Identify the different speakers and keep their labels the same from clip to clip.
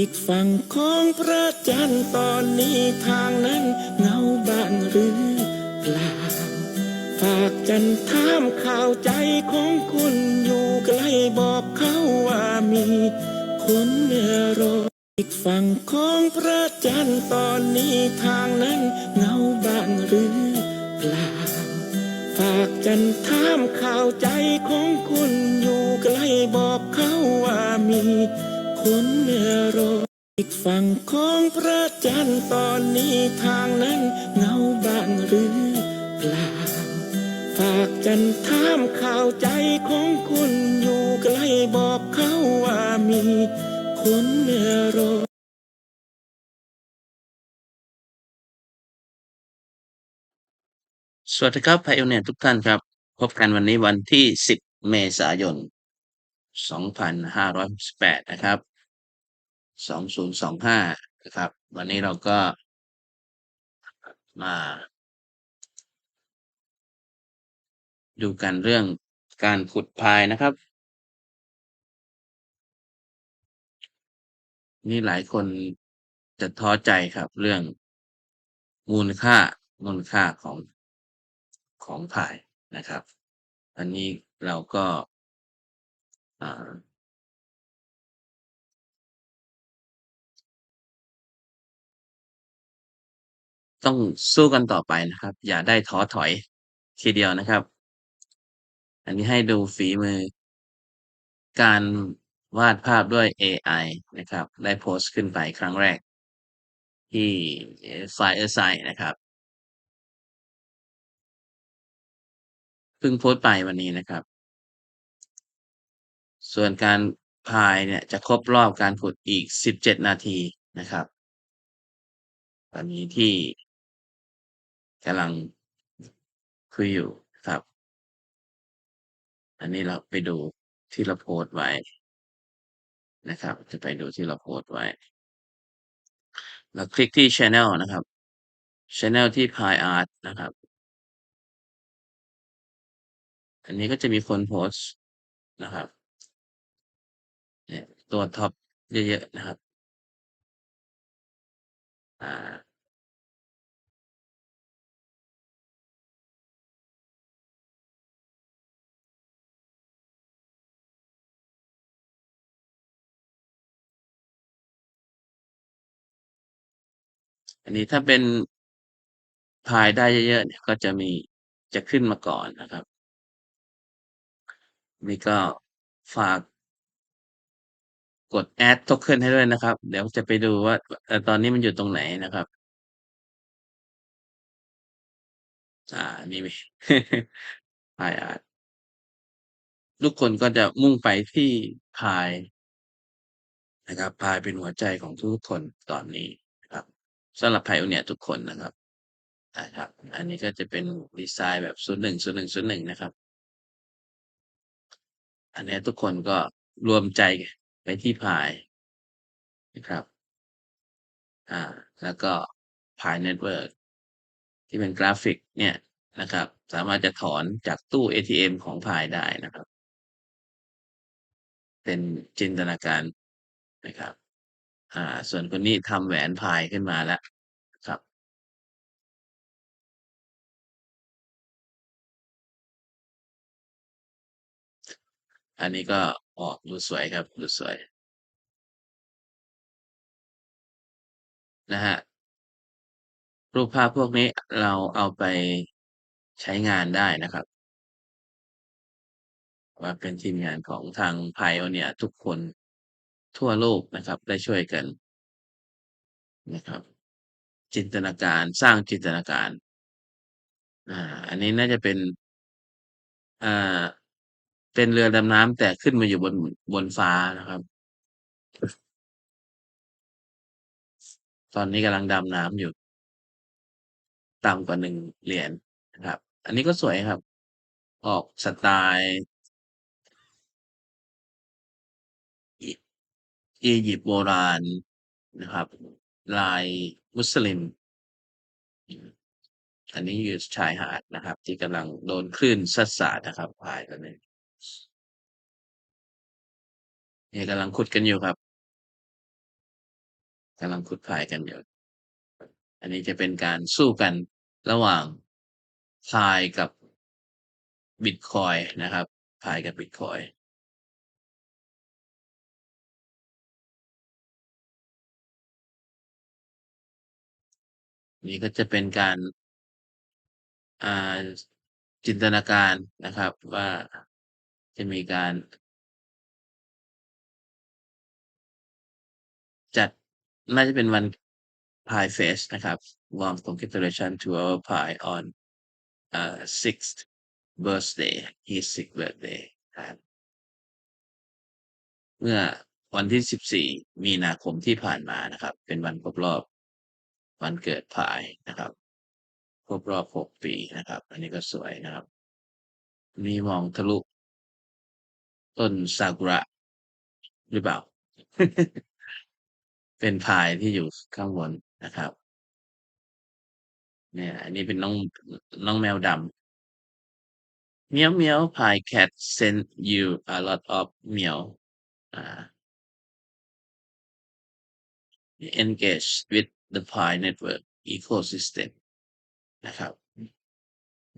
Speaker 1: อีกฝั่งของพระจันทร์ตอนนี้ทางนั้นเงาบ้างหรือเปล่า ฝากจันทามข่าวใจของคุณอยู่ใกล้บอกเขาว่ามีคนรออีกฝั่งของพระจันทร์ตอนนี้ทางนั้นเงาบ้างหรือเปล่า ฝากจันทามข่าวใจของคุณอยู่ใกล้บอกเขาว่ามี คนรออีกฝั่งของพระจันทร์ตอนนี้ทางนั้นเงาบ้างหรือเปล่า ฝากจันทามข่าวใจของคุณอยู่ใกล้บอกเขาว่ามีคนรอ
Speaker 2: สวัสดีครับไพโอเนียทุกท่านครับ พบกันวันนี้วันที่ 10 เมษายน 2568 นะครับ 2025 นะครับ วันนี้เราก็มาดูกันเรื่องการขุดพายนะครับ นี่หลายคนจะท้อใจครับเรื่องมูลค่ามูลค่าของของพายนะครับ อันนี้เราก็อ่า ต้องสู้กันต่อไปนะครับ อย่าได้ท้อถอยทีเดียวนะครับ อันนี้ให้ดูฝีมือ การวาดภาพด้วย AI นะครับ ได้โพสต์ขึ้นไปครั้งแรก ที่ Fireside นะครับเพิ่งโพสต์ไปวันนี้นะครับ ส่วนการพายเนี่ยจะครบรอบการขุดอีก 17 นาทีนะครับ ตอนนี้ที่ กำลังคุยอยู่ครับ อันนี้เราไปดูที่เราโพสต์ไว้นะครับ จะไปดูที่เราโพสต์ไว้ เราคลิกที่ Channel นะครับ Channel ที่ Pi Art นะครับ อันนี้ก็จะมีคนโพสต์นะครับเนี่ยตัวท็อปเยอะๆนะครับ อ่า อันนี้ถ้าเป็นพายได้เยอะๆเนี่ยก็จะมีจะขึ้นมาก่อนนะครับ นี่ก็ฝากกด Add Token ให้ด้วยนะครับ เดี๋ยวจะไปดูว่าตอนนี้มันอยู่ตรงไหนนะครับ อ่า นี่มี Pi Art ทุกคนก็จะมุ่งไปที่พายนะครับพายเป็นหัวใจของทุกๆคนตอนนี้ นะครับสำหรับ Pioneer ทุกคนนะครับนะครับ อันนี้ก็จะเป็นดีไซน์แบบ01 01 01นะครับ อันนี้ทุกคนก็รวมใจไปที่พายนะครับ อ่า แล้วก็ Pi Network ที่เป็นกราฟิกเนี่ยนะครับ สามารถจะถอนจากตู้ ATM ของพายได้นะครับ เป็นจินตนาการนะครับ อ่า ส่วนคนนี้ทำแหวนพายขึ้นมาแล้วครับ อันนี้ก็ออกดูสวยครับดูสวย นะฮะรูปภาพพวกนี้เราเอาไปใช้งานได้นะครับ ว่าเป็นทีมงานของทาง Pioneer ทุกคน ทั่วโลกนะครับได้ช่วยกันนะครับ จินตนาการสร้างจินตนาการอ่าอันนี้น่าจะเป็นอ่าเป็นเรือดำน้ำแต่ขึ้นมาอยู่บนบนฟ้านะครับ ตอนนี้กำลังดำน้ำอยู่ต่ำกว่าหนึ่งเหรียญนะครับ อันนี้ก็สวยครับ ออกสไตล์ อียิปต์โบราณนะครับ ลายมุสลิม อันนี้อยู่ชายหาดนะครับ ที่กำลังโดนคลื่นซัดสาดนะครับพายตอนนี้นี่กำลังขุดกันอยู่ครับกำลังขุดพายกันอยู่ อันนี้จะเป็นการสู้กันระหว่างพายกับบิตคอยนะครับพายกับบิตคอย นี่ก็จะเป็นการาจินตนาการนะครับว่าจะมีการ จัดน่าจะเป็นวัน Pi Fest นะครับ Warm congratulation to our Pi on อ่า sixth birthday his sixth birthday ครับเมื่อวันที่ 14 มีนาคมที่ผ่านมานะครับ เป็นวันครบรอบ วันเกิด Pi นะครับ ครบรอบ6ปีนะครับ อันนี้ก็สวยนะครับนี่มองทะลุต้นซากุระหรือเปล่า?เป็นพายที่อยู่ข้างบนนะครับ เนี่ย อันนี้เป็นน้องน้องแมวดำ Meow meow Pi cat send you a lot of meow อ่า engage with the Pi network ecosystem นะครับ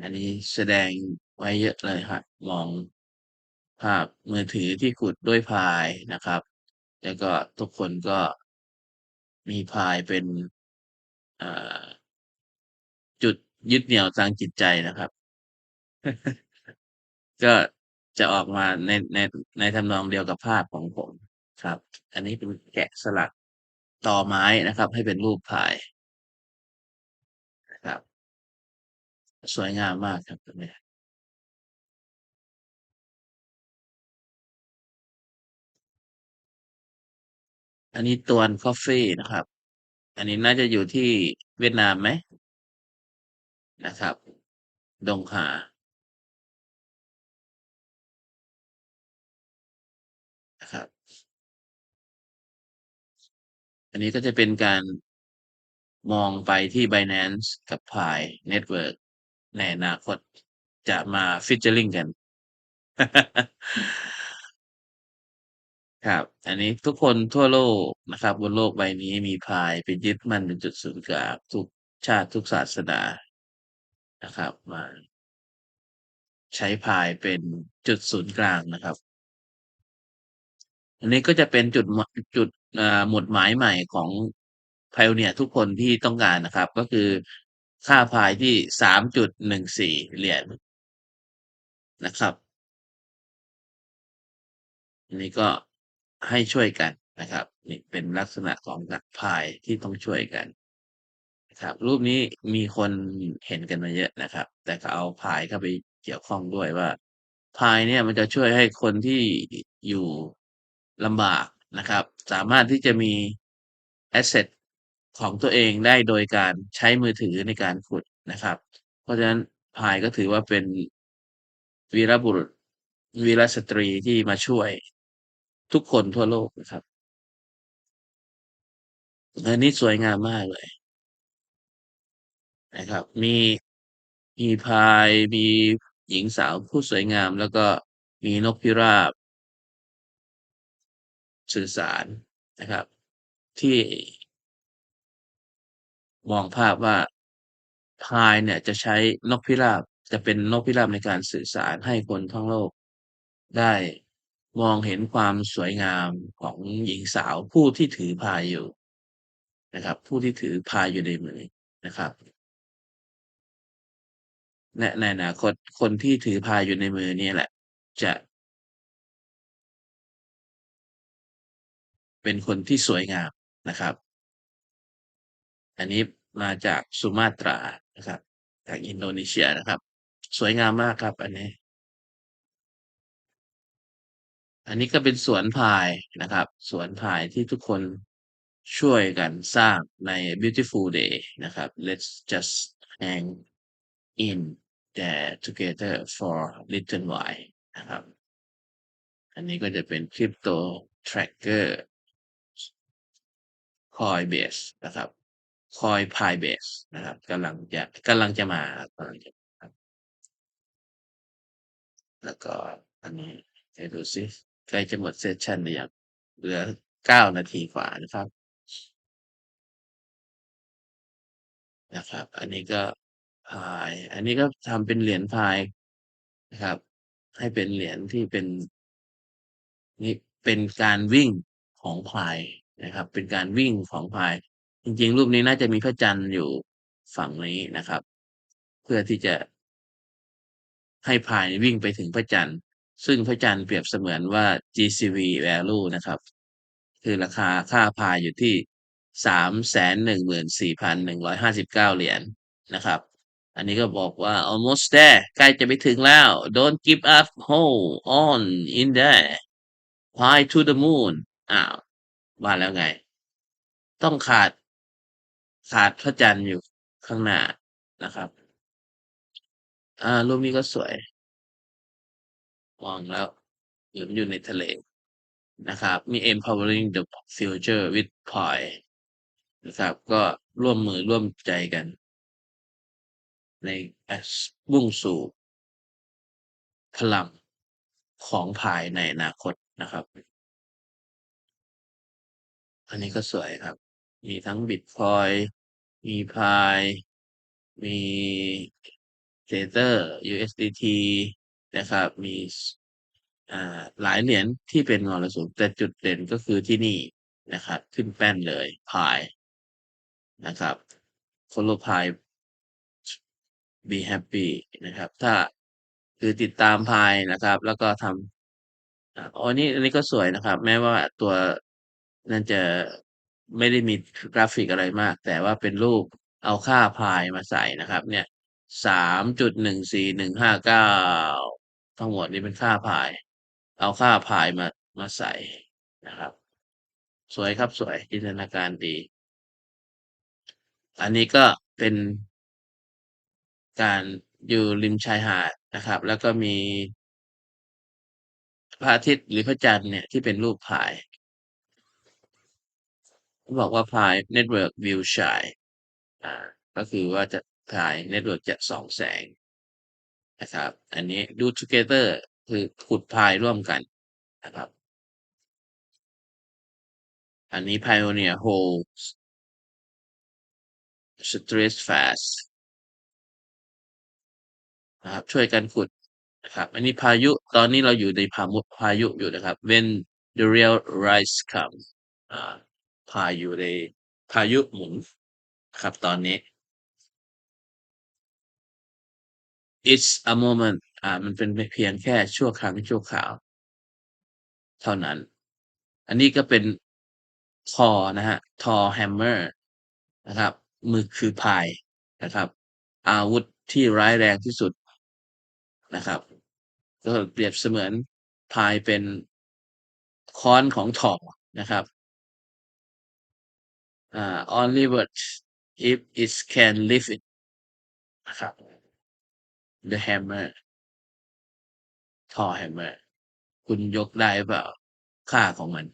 Speaker 2: อันนี้แสดงไว้เยอะเลยครับมองภาพมือถือที่ขุดด้วยพายนะครับ แล้วก็ทุกคนก็มีพายเป็นจุดยึดเหนี่ยวทางจิตใจนะครับ ก็จะออกมาในในในทำนองเดียวกับภาพของผมครับ อันนี้เป็นแกะสลัก ต่อไม้นะครับ ให้เป็นรูปพายนะครับ สวยงามมากครับตรงนี้อันนี้ตวน Coffee นะครับ อันนี้น่าจะอยู่ที่เวียดนามไหม?นะครับ ดงหา นนี้ก็จะเป็นการมองไปที่ Binance กับ Pi Network ในอนาคตจะมา featuring กัน ครับ อันนี้ทุกคนทั่วโลกนะครับ บนโลกใบนี้มี Pi เป็นยึดมั่นเป็นจุดศูนย์กลางทุกชาติทุกศาสนานะครับ มาใช้ Pi เป็นจุดศูนย์กลางนะครับ อันนี้ก็จะเป็นจุดจุด หมุดหมายใหม่ของ Pioneer ทุกคนที่ต้องการนะครับ ก็คือค่า Pi ที่3.14เหรียญนะครับอันนี้ก็ให้ช่วยกันนะครับ นี่เป็นลักษณะของนักพายที่ต้องช่วยกันครับ รูปนี้มีคนเห็นกันมาเยอะนะครับ แต่ก็เอาพายเข้าไปเกี่ยวข้องด้วยว่าพายเนี่ยมันจะช่วยให้คนที่อยู่ลำบาก นะครับ สามารถที่จะมีแอสเซตของตัวเองได้โดยการใช้มือถือในการขุดนะครับ เพราะฉะนั้นพายก็ถือว่าเป็นวีรบุรุษวีรสตรีที่มาช่วยทุกคนทั่วโลกนะครับอันนี้สวยงามมากเลยนะครับ มีมีพายมีหญิงสาวผู้สวยงาม แล้วก็มีนกพิราบ สื่อสารนะครับ ที่มองภาพว่าพายเนี่ยจะใช้นกพิราบจะเป็นนกพิราบในการสื่อสารให้คนทั้งโลก ได้มองเห็นความสวยงามของหญิงสาวผู้ที่ถือพายอยู่นะครับ ผู้ที่ถือพายอยู่ในมือนะครับและในอนาคตคนที่ถือพายอยู่ในมือนี่แหละ จะ เป็นคนที่สวยงามนะครับ อันนี้มาจากสุมาตรานะครับ จากอินโดนีเซียนะครับ สวยงามมากครับ อันนี้ อันนี้ก็เป็นสวนพายนะครับ สวนพายที่ทุกคนช่วยกันสร้างใน Beautiful Day นะครับ Let's just hang in there together for little while นะครับ อันนี้ก็จะเป็น Crypto Tracker Coinbase นะครับ Coin Pybase นะครับกำลังจะกำลังจะมาครับกำลังจะครับ แล้วก็อันนี้ให้ดูซิใกล้จะหมดเซสชันหรือยัง?เหลือ9นาทีกว่านะครับนะครับ อันนี้ก็พายอันนี้ก็ทำเป็นเหรียญพายนะครับ ให้เป็นเหรียญที่เป็นนี่เป็นการวิ่งของพาย นะครับ เป็นการวิ่งของพาย จริง ๆ รูปนี้น่าจะมีพระจันทร์อยู่ฝั่งนี้นะครับ เพื่อที่จะให้พายวิ่งไปถึงพระจันทร์ ซึ่งพระจันทร์เปรียบเสมือนว่า GCV value นะครับ คือราคาค่าพายอยู่ที่314,159เหรียญนะครับ อันนี้ก็บอกว่า almost there ใกล้จะไปถึงแล้ว don't give up hold on in there fly to the moon อ้าว ว่าแล้วไง ต้องขาดขาดพระจันทร์อยู่ข้างหน้านะครับ อ่ารูปนี้ก็สวยมองแล้วหมือนอยู่ในทะเลนะครับมี empowering the future with Pi นะครับ ก็ร่วมมือร่วมใจกัน ในมุ่งสู่พลังของพายในอนาคตนะครับ อันนี้ก็สวยครับ มีทั้ง Bitcoin มีพายมี Tether USDT นะครับ มีอ่าหลายเหรียญที่เป็นมรสุมแต่จุดเด่นก็คือที่นี่นะครับ ขึ้นแป้นเลยพายนะครับ Follow Pi be happy นะครับ ถ้าคือติดตามพายนะครับ แล้วก็ทำอ่าอ๋อนี่อันนี้ก็สวยนะครับ แม้ว่าตัว นั่นจะไม่ได้มีกราฟิกอะไรมาก แต่ว่าเป็นรูปเอาค่าพายมาใส่นะครับ เนี่ย3.14159ทั้งหมดนี้เป็นค่าพาย เอาค่าพายมามาใส่นะครับ สวยครับสวยจินตนาการดี อันนี้ก็เป็นการอยู่ริมชายหาดนะครับ แล้วก็มีพระอาทิตย์หรือพระจันทร์เนี่ยที่เป็นรูปพาย เขาบอกว่า Pi Network will shine อ่า ก็คือว่าจะ Pi Network จะส่องแสงนะครับ อันนี้ do together คือขุดพายร่วมกันนะครับ อันนี้ Pioneer holds stress fast นะครับ ช่วยกันขุดนะครับ อันนี้พายุ ตอนนี้เราอยู่ในพามุพายุอยู่นะครับ when the real rise come อ่า พาอยู่ในพายุหมุนครับตอนนี้ it's a moment อ่า มันเป็นเพียงแค่ชั่วครั้งชั่วคราว เท่านั้น อันนี้ก็เป็น Thor นะครับ Thor Hammer นะครับ มือคือพายนะครับ อาวุธที่ร้ายแรงที่สุดนะครับ ก็เปรียบเสมือนพายเป็นค้อนของ Thor นะครับ อ่า only but if it can lift it นะครับ the hammer Thor Hammer คุณยกได้เปล่าค่าของมัน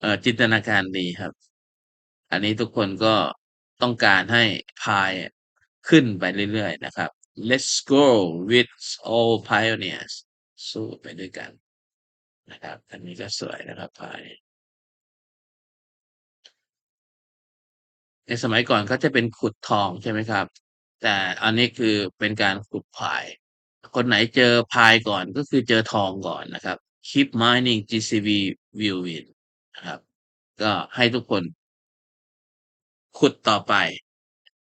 Speaker 2: เออจินตนาการดีครับ อันนี้ทุกคนก็ต้องการให้พายขึ้นไปเรื่อยๆนะครับ Let's go with all pioneers สู้ไปด้วยกันนะครับ อันนี้ก็สวยนะครับพาย ในสมัยก่อนเขาจะเป็นขุดทองใช่ไหมครับ แต่อันนี้คือเป็นการขุดพาย คนไหนเจอพายก่อนก็คือเจอทองก่อนนะครับ Keep mining GCV will win นะครับ ก็ให้ทุกคน ขุดต่อไป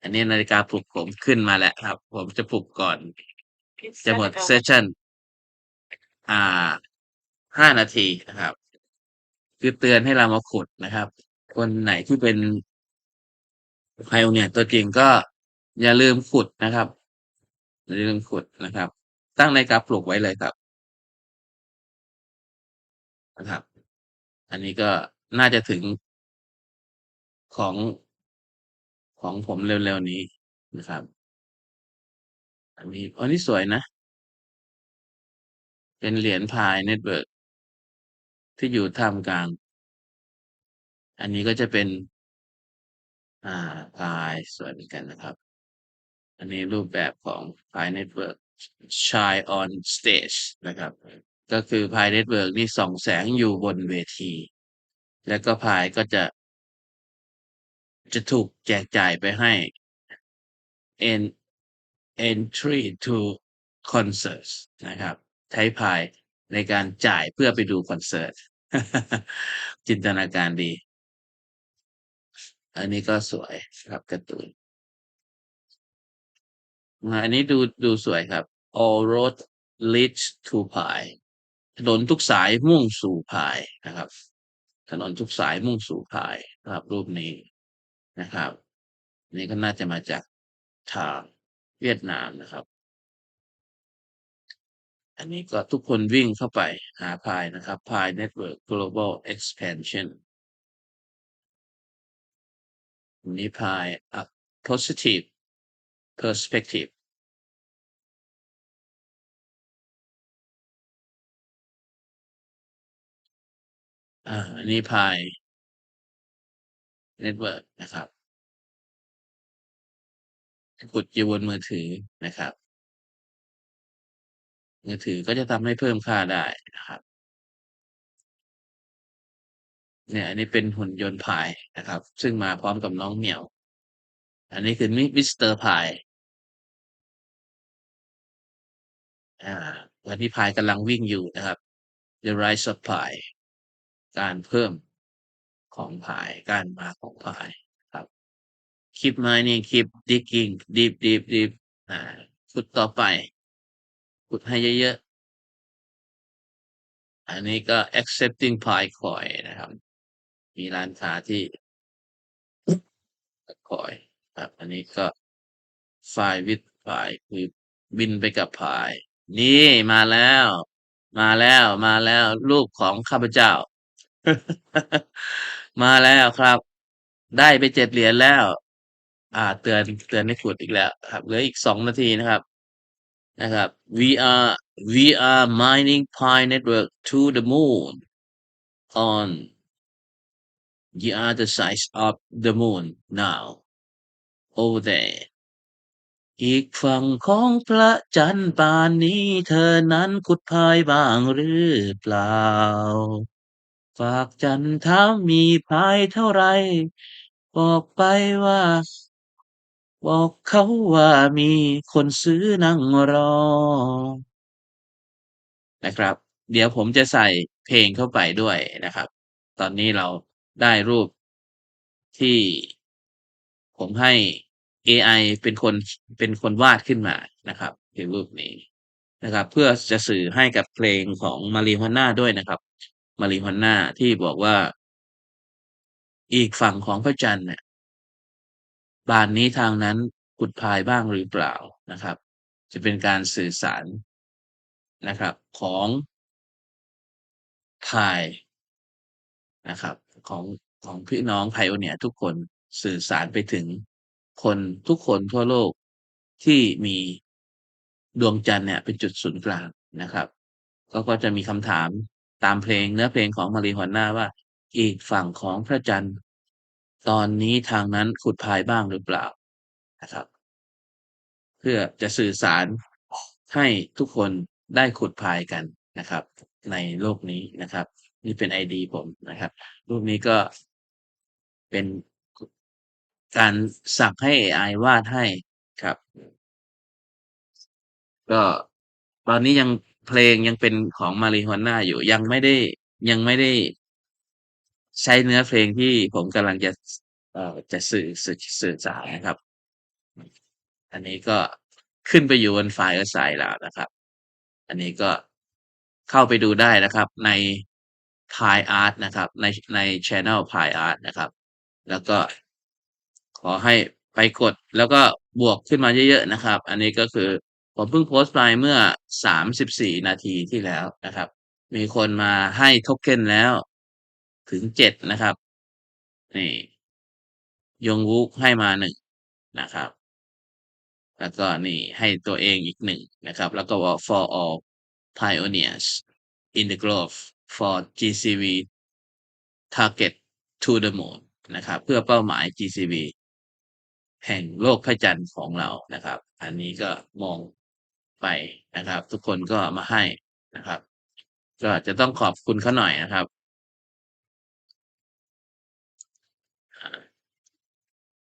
Speaker 2: อันนี้นาฬิกาปลุกผมขึ้นมาแล้วครับ ผมจะปลุกก่อน จะหมดเซสชั่นอ่า5นาทีนะครับ คือเตือนให้เรามาขุดนะครับ คนไหนที่เป็น Pioneer ตัวจริงก็อย่าลืมขุดนะครับ อย่าลืมขุดนะครับ ตั้งในาฬิกาปลุกไว้เลยครับนะครับ อันนี้ก็น่าจะถึงของของผมเร็วๆนี้นะครับ อันนี้อันนี้สวยนะ เป็นเหรียญ Pi Network ที่อยู่ท่ามกลาง อันนี้ก็จะเป็น อ่า Pi สวยเหมือนกันนะครับ อันนี้รูปแบบของ Pi Network shine on stage นะครับ ก็คือ Pi Network นี่ส่องแสงอยู่บนเวที แล้วก็ Pi ก็จะ จะถูกแจกจ่ายไปให้ en entry to concerts นะครับ ใช้พายในการจ่ายเพื่อไปดูคอนเสิร์ต จินตนาการดี อันนี้ก็สวยครับการ์ตูนอันนี้ดูดูสวยครับ all road leads to pie ถนนทุกสายมุ่งสู่พายนะครับ ถนนทุกสายมุ่งสู่พายนะครับ รูปนี้นะครับ นี่ก็น่าจะมาจากทางเวียดนามนะครับ อันนี้ก็ทุกคนวิ่งเข้าไปหาพายนะครับพาย Network Global Expansion นนี้พาย a positive perspective อ่าอันนี้พาย Network นะครับกดอยู่บนมือถือนะครับ มือถือก็จะทำให้เพิ่มค่าได้นะครับ เนี่ย อันนี้เป็นหุ่นยนต์พายนะครับ ซึ่งมาพร้อมกับน้องเหมียว อันนี้คือมิสเตอร์พายอ่าวันนี้พายกำลังวิ่งอยู่นะครับ The Rise of Pi การเพิ่มของพาย การมาของพายครับ Keep mining Keep digging deep deep deep อ่าขุดต่อไปขุดให้เยอะๆ อันนี้ก็ accepting Pi coin นะครับ มีร้านค้าที่คอยครับ อันนี้ก็ไฟล์วิดไฟล์คือบินไปกับพาย นี่มาแล้ว มาแล้วมาแล้ว รูปของข้าพเจ้า มาแล้วครับ ได้ไปเจ็ดเหรียญแล้ว อ่า เตือนเตือนให้ขุดอีกแล้ว ครับเหลืออีกสองนาทีนะครับ นะครับ we are we are mining Pi network to the moon on the other side of the moon now over there อีกฝั่งของพระจันทร์ปานนี้เธอนั้นขุดพายบ้างหรือเปล่า ฝากจันทรามีพายเท่าไร บอกไปว่า บอกเขาว่ามีคนซื้อนั่งรอ นะครับ เดี๋ยวผมจะใส่เพลงเข้าไปด้วยนะครับ ตอนนี้เรา ได้รูปที่ผมให้ AI เป็นคนเป็นคนวาดขึ้นมานะครับคือรูปนี้นะครับ เพื่อจะสื่อให้กับเพลงของมารีฮอนน่าด้วยนะครับมารีฮอนน่าที่บอกว่า อีกฝั่งของพระจันทร์เนี่ยบานนี้ทางนั้นขุดพายบ้างหรือเปล่านะครับ จะเป็นการสื่อสารนะครับ ของพายนะครับ ของของพี่น้องไพโอเนียทุกคนสื่อสารไปถึงคนทุกคนทั่วโลกที่มีดวงจันทร์เนี่ยเป็นจุดศูนย์กลางนะครับ ก็ก็จะมีคำถามตามเพลงเนื้อเพลงของมารีฮอนน่าว่า อีกฝั่งของพระจันทร์ ตอนนี้ทางนั้นขุดพายบ้างหรือเปล่านะครับ เพื่อจะสื่อสารให้ทุกคนได้ขุดพายกันนะครับ ในโลกนี้นะครับ นี่เป็นไอดีผมนะครับ รูปนี้ก็เป็นการสั่งให้ AI วาดให้ครับ ก็ตอนนี้ยังเพลงยังเป็นของมารีฮอนน่าอยู่ยังไม่ได้ยังไม่ได้ใช้เนื้อเพลงที่ผมกำลังจะจะสื่อสื่อสื่อสารนะครับ อันนี้ก็ขึ้นไปอยู่บนไฟล์ก็ใส่แล้วนะครับ อันนี้ก็เข้าไปดูได้นะครับ ใน Pi Art นะครับในใน Channel Pi Art นะครับ แล้วก็ขอให้ไปกดแล้วก็บวกขึ้นมาเยอะๆนะครับ อันนี้ก็คือผมเพิ่งโพสต์ไปเมื่อ 34 นาทีที่แล้วนะครับ มีคนมาให้โทเค็นแล้วถึง7นะครับ นี่ยงวุกให้มา1นะครับ แล้วก็นี่ให้ตัวเองอีก1นะครับ แล้วก็ว่า for all pioneers in the grove for GCV target to the moon นะครับ เพื่อเป้าหมาย GCV แห่งโลกพระจันทร์ของเรานะครับ อันนี้ก็มองไปนะครับ ทุกคนก็มาให้นะครับ ก็จะต้องขอบคุณเขาหน่อยนะครับ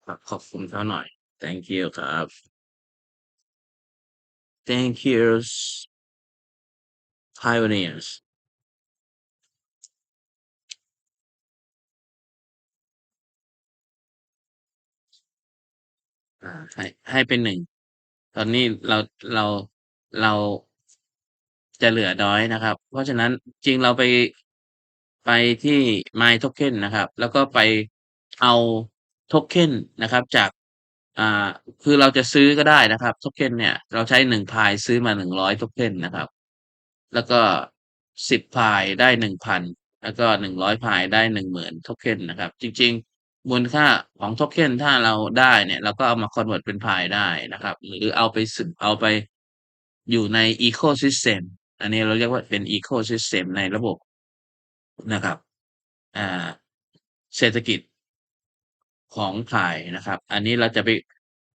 Speaker 2: ครับขอบคุณเขาหน่อย thank you ครับ thank you pioneers อ่าให้ให้เป็นหนึ่ง ตอนนี้เราเราเราจะเหลือน้อยนะครับ เพราะฉะนั้นจริงเราไป ไปที่ My Token นะครับ แล้วก็ไปเอาโทเค็นนะครับ จาก อ่า คือเราจะซื้อก็ได้นะครับโทเค็นเนี่ย เราใช้หนึ่งพายซื้อมาหนึ่งร้อยโทเค็นนะครับ แล้วก็สิบพายได้หนึ่งพันแล้วก็หนึ่งร้อยพายได้หนึ่งหมื่นโทเค็นนะครับ จริง ๆ มูลค่าของโทเค็นถ้าเราได้เนี่ย เราก็เอามาคอนเวิร์ตเป็นพายได้นะครับ หรือเอาไปสึกเอาไปอยู่ใน Ecosystem อันนี้เราเรียกว่าเป็น Ecosystem ในระบบนะครับอ่าเศรษฐกิจของพายนะครับ อันนี้เราจะไป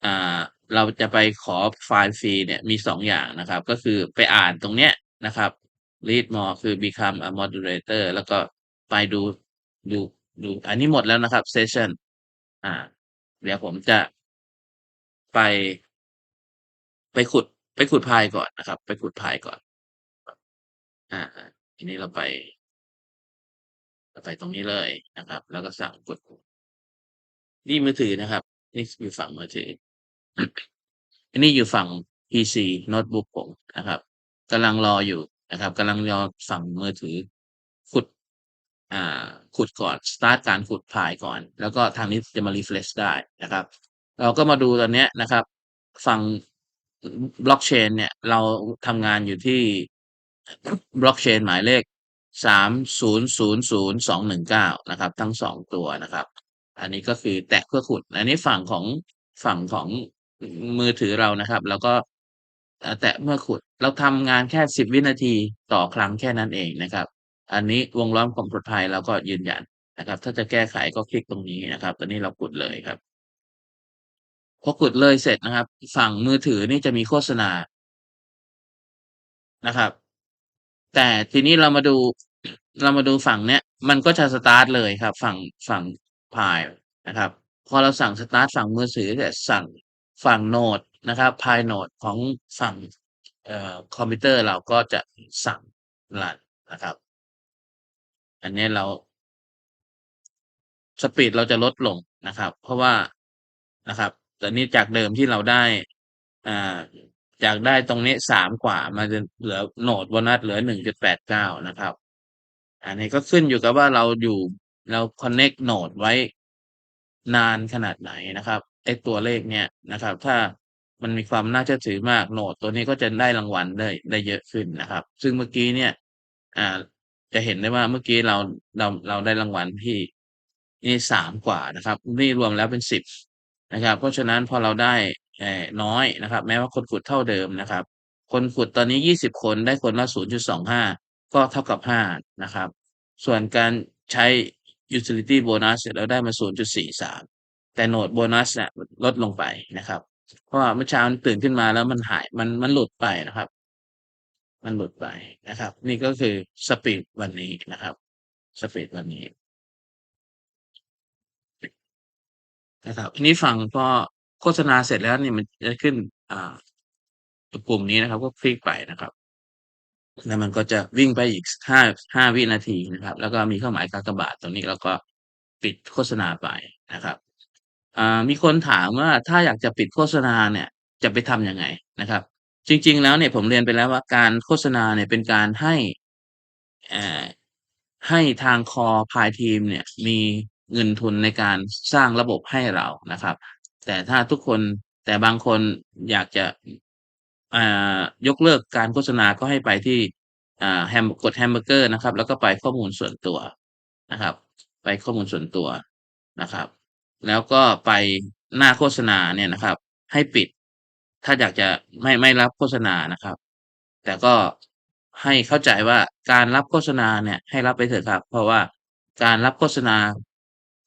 Speaker 2: อ่าเราจะไปขอไฟล์ฟรีเนี่ยมีสองอย่างนะครับ ก็คือไปอ่านตรงเนี้ยนะครับ read more คือ become a moderator แล้วก็ไปดูดู ดูอันนี้หมดแล้วนะครับ session อ่า เดี๋ยวผมจะไป ไปขุด ไปขุดพายก่อนนะครับ ไปขุดพายก่อน อ่าทีนี้เราไปเราไปตรงนี้เลยนะครับ แล้วก็สั่งกดนี่มือถือนะครับ นี่อยู่ฝั่งมือถืออันนี้อยู่ฝั่ง PC โน้ตบุ๊กผมนะครับกำลังรออยู่นะครับกำลังรอฝั่งมือถือ ขุดก่อน สตาร์ทการขุดพายก่อน แล้วก็ทางนี้จะมา refresh ได้นะครับ เราก็มาดูตอนนี้นะครับ ฝั่งบล็อกเชนเนี่ยเราทำงานอยู่ที่บล็อกเชนหมายเลขสามศูนย์ศูนย์ศูนย์สองหนึ่งเก้านะครับ ทั้งสองตัวนะครับ อันนี้ก็คือแตะเพื่อขุด อันนี้ฝั่งของฝั่งของมือถือเรานะครับ แล้วก็แตะเมื่อขุด เราทำงานแค่สิบวินาทีต่อครั้งแค่นั้นเองนะครับ อันนี้วงล้อมความปลอดภัยเราก็ยืนยันนะครับ ถ้าจะแก้ไขก็คลิกตรงนี้นะครับ ตอนนี้เรากดเลยครับ พอกดเลยเสร็จนะครับ ฝั่งมือถือนี่จะมีโฆษณานะครับ แต่ทีนี้เรามาดูเรามาดูฝั่งเนี้ย มันก็จะสตาร์ทเลยครับ ฝั่งฝั่งพายนะครับ พอเราสั่งสตาร์ทฝั่งมือถือแต่สั่งฝั่งโนดนะครับพายโนดของฝั่งเอ่อคอมพิวเตอร์เราก็จะสั่งรันนะครับ อันนี้เราสปีดเราจะลดลงนะครับ เพราะว่านะครับตอนนี้จากเดิมที่เราได้อ่าจากได้ตรงนี้สามกว่ามาจะเหลือโหนดโบนัสเหลือหนึ่งจุดแปดเก้านะครับ อันนี้ก็ขึ้นอยู่กับว่าเราอยู่เราคอนเน็กโหนดไว้นานขนาดไหนนะครับไอตัวเลขเนี้ยนะครับ ถ้ามันมีความน่าเชื่อถือมากโหนดตัวนี้ก็จะได้รางวัลได้ได้เยอะขึ้นนะครับ ซึ่งเมื่อกี้เนี่ย อ่า จะเห็นได้ว่าเมื่อกี้เราเราเราได้รางวัลที่นี่สามกว่านะครับ นี่รวมแล้วเป็นสิบนะครับ เพราะฉะนั้นพอเราได้เอ่น้อยนะครับ แม้ว่าคนขุดเท่าเดิมนะครับ คนขุดตอนนี้ยี่สิบคนได้คนละศูนย์จุดสองห้าก็เท่ากับห้านะครับ ส่วนการใช้ utility bonus เราได้มาศูนย์จุดสี่สามแต่โหนดโบนัสเนี่ยลดลงไปนะครับ เพราะว่าเมื่อเช้าตื่นขึ้นมาแล้วมันหายมันมันหลุดไปนะครับ มันหลุดไปนะครับ นี่ก็คือสปีดวันนี้นะครับสปีดวันนี้นะครับทีนี้ฝั่งพอโฆษณาเสร็จแล้วนี่มันจะขึ้น อ่าปุ่มนี้นะครับ ก็คลิกไปนะครับ แล้วมันก็จะวิ่งไปอีกห้าห้าวินาทีนะครับ แล้วก็มีเครื่องหมายกากบาทตรงนี้แล้วก็ปิดโฆษณาไปนะครับมีคนถามว่าถ้าอยากจะปิดโฆษณาเนี่ย จะไปทำยังไงนะครับ จริง ๆ แล้วเนี่ยผมเรียนไปแล้วว่า การโฆษณาเนี่ยเป็นการให้ อ่อให้ทางคอพายทีมเนี่ย มีเงินทุนในการสร้างระบบให้เรานะครับ แต่ถ้าทุกคน แต่บางคนอยากจะ อ่า ยกเลิกการโฆษณาก็ให้ไปที่ อ่า แฮม กดแฮมเบอร์เกอร์นะครับ แล้วก็ไปข้อมูลส่วนตัวนะครับ ไปข้อมูลส่วนตัวนะครับ แล้วก็ไปหน้าโฆษณาเนี่ยนะครับ ให้ปิด ถ้าอยากจะไม่ไม่รับโฆษณานะครับ แต่ก็ให้เข้าใจว่าการรับโฆษณาเนี่ยให้รับไปเถอะครับ เพราะว่าการรับโฆษณา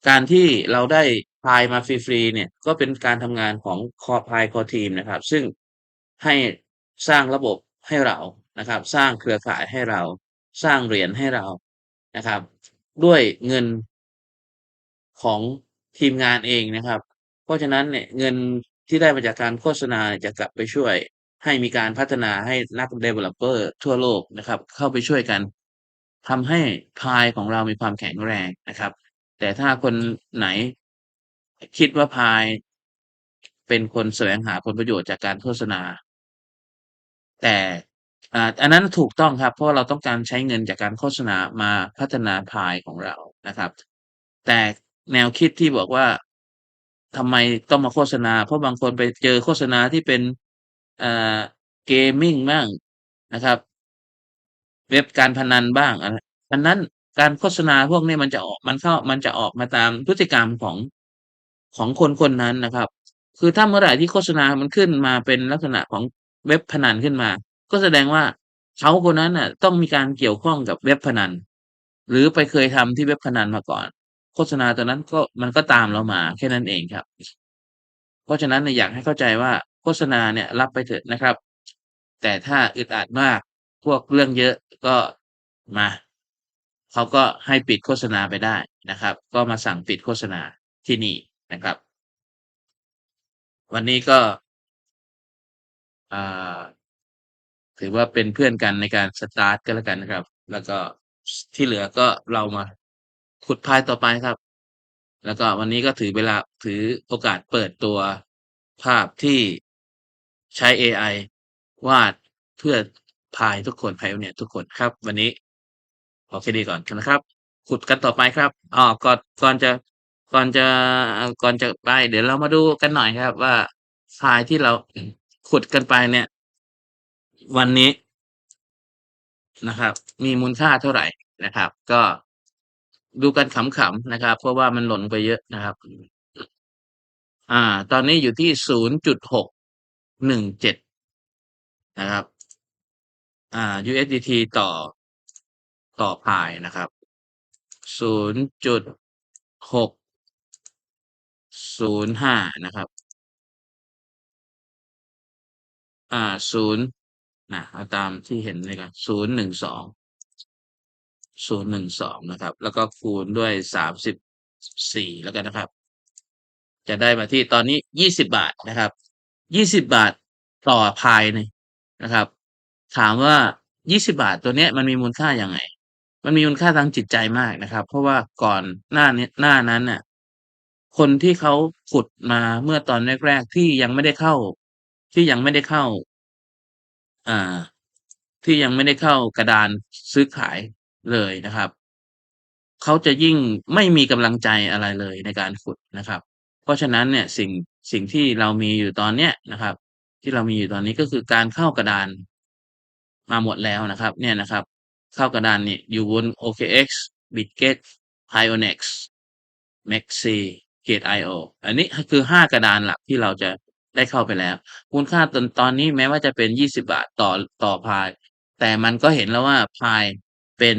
Speaker 2: การที่เราได้พายมาฟรีๆเนี่ยก็เป็นการทำงานของคอพายคอทีมนะครับ ซึ่งให้สร้างระบบให้เรานะครับ สร้างเครือข่ายให้เราสร้างเหรียญให้เรานะครับ ด้วยเงินของทีมงานเองนะครับ เพราะฉะนั้นเนี่ยเงิน ที่ได้มาจากการโฆษณาจะกลับไปช่วย ให้มีการพัฒนาให้นัก developer ทั่วโลกนะครับ เข้าไปช่วยกันทำให้พายของเรามีความแข็งแรงนะครับ แต่ถ้าคนไหนคิดว่าพายเป็นคนแสวงหาผลประโยชน์จากการโฆษณา แต่อันนั้นถูกต้องครับ เพราะเราต้องการใช้เงินจากการโฆษณามาพัฒนาพายของเรานะครับ แต่แนวคิดที่บอกว่า ทำไมต้องมาโฆษณา เพราะบางคนไปเจอโฆษณาที่เป็นอ่าเกมมิ่งบ้างนะครับ เว็บการพนันบ้างอะไรอันนั้นการโฆษณาพวกนี้มันจะออกมันเข้ามันจะออกมาตามพฤติกรรมของของคนคนนั้นนะครับ คือถ้าเมื่อไหร่ที่โฆษณามันขึ้นมาเป็นลักษณะของเว็บพนันขึ้นมา ก็แสดงว่าเขาคนนั้นน่ะ ต้องมีการเกี่ยวข้องกับเว็บพนัน หรือไปเคยทำที่เว็บพนันมาก่อน โฆษณาตัวนั้นก็มันก็ตามเรามาแค่นั้นเองครับ เพราะฉะนั้นเนี่ยอยากให้เข้าใจว่าโฆษณาเนี่ยรับไปเถอะนะครับ แต่ถ้าอึดอัดมากพวกเรื่องเยอะก็มาเขาก็ให้ปิดโฆษณาไปได้นะครับ ก็มาสั่งปิดโฆษณาที่นี่นะครับ วันนี้ก็ถือว่าเป็นเพื่อนกันในการสตาร์ตก็แล้วกันนะครับ แล้วก็ที่เหลือก็เรามา ขุดพายต่อไปครับ แล้วก็วันนี้ก็ถือเวลาถือโอกาสเปิดตัวภาพที่ใช้เอไอวาดเพื่อพายทุกคน Pioneer ทุกคนครับ วันนี้พอแค่นี้ก่อนนะครับ ขุดกันต่อไปครับอ้อก่อนก่อนจะก่อนจะก่อนจะไป เดี๋ยวเรามาดูกันหน่อยครับ ว่าพายที่เราขุดกันไปเนี่ย วันนี้นะครับ มีมูลค่าเท่าไหร่นะครับ ก็ ดูกันขำๆนะครับ เพราะว่ามันหล่นไปเยอะนะครับ อ่า ตอนนี้อยู่ที่0.617นะครับ อ่า USDT ต่อต่อพายนะครับ0.605นะครับ อ่า0นะเอาตามที่เห็นเลยกัน012 012น ศูนย์หนึ่งสองนะครับ แล้วก็คูณด้วย34แล้วกันนะครับ จะได้มาที่ตอนนี้20บาทนะครับ20บาทต่อพายนี่นะครับ ถามว่า20บาทตัวเนี้ยมันมีมูลค่ายังไง มันมีมูลค่าทางจิตใจมากนะครับ เพราะว่าก่อนหน้านี้หน้านั้นน่ะ คนที่เขาขุดมาเมื่อตอนแรกๆที่ยังไม่ได้เข้า ที่ยังไม่ได้เข้า อ่า ที่ยังไม่ได้เข้ากระดานซื้อขาย เลยนะครับ เขาจะยิ่งไม่มีกำลังใจอะไรเลยในการขุดนะครับ เพราะฉะนั้นเนี่ยสิ่งสิ่งที่เรามีอยู่ตอนเนี้ยนะครับ ที่เรามีอยู่ตอนนี้ก็คือการเข้ากระดานมาหมดแล้วนะครับ เนี่ยนะครับ เข้ากระดานนี่อยู่บน OKX, Bitget, Pionex, Maxi, Gate.io อันนี้คือ5กระดานหลักที่เราจะได้เข้าไปแล้วมูลค่าตอนตอนนี้แม้ว่าจะเป็น 20 บาทต่อต่อพาย แต่มันก็เห็นแล้วว่าพาย เป็น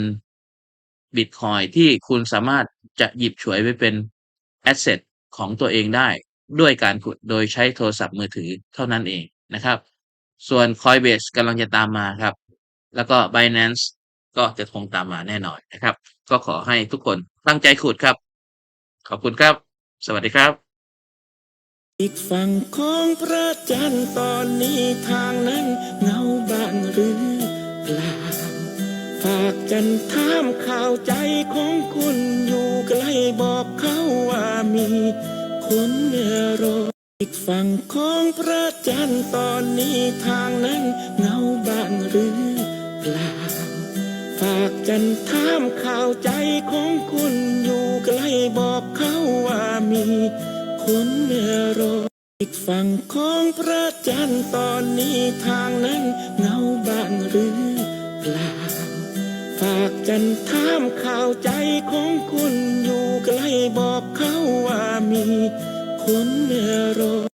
Speaker 2: บิตคอยที่คุณสามารถจะหยิบฉวยไปเป็นแอสเซทของตัวเองได้ ด้วยการขุดโดยใช้โทรศัพท์มือถือเท่านั้นเองนะครับ ส่วน Coinbase กำลังจะตามมาครับ แล้วก็ Binance ก็จะคงตามมาแน่นอนนะครับ ก็ขอให้ทุกคนตั้งใจขุดครับ ขอบคุณครับ สวัสดีครับ
Speaker 1: อีกฝั่งของพระจันทร์ตอนนี้ทางนั้นเงาบางหรือ ฝากจันถามข่าวใจของคุณอยู่ใกล้บอกเขาว่ามีคนรออีกฝั่งของพระจันทร์ตอนนี้ทางนั้นเงาบางหรือเปล่า ฝากจันถามข่าวใจของคุณอยู่ใกล้บอกเขาว่ามีคนรออีกฝั่งของพระจันทร์ตอนนี้ทางนั้นเงาบางหรือากจันถามข่าวใจของคุณอยู่ใกล้บอกเขาว่ามีคนรอ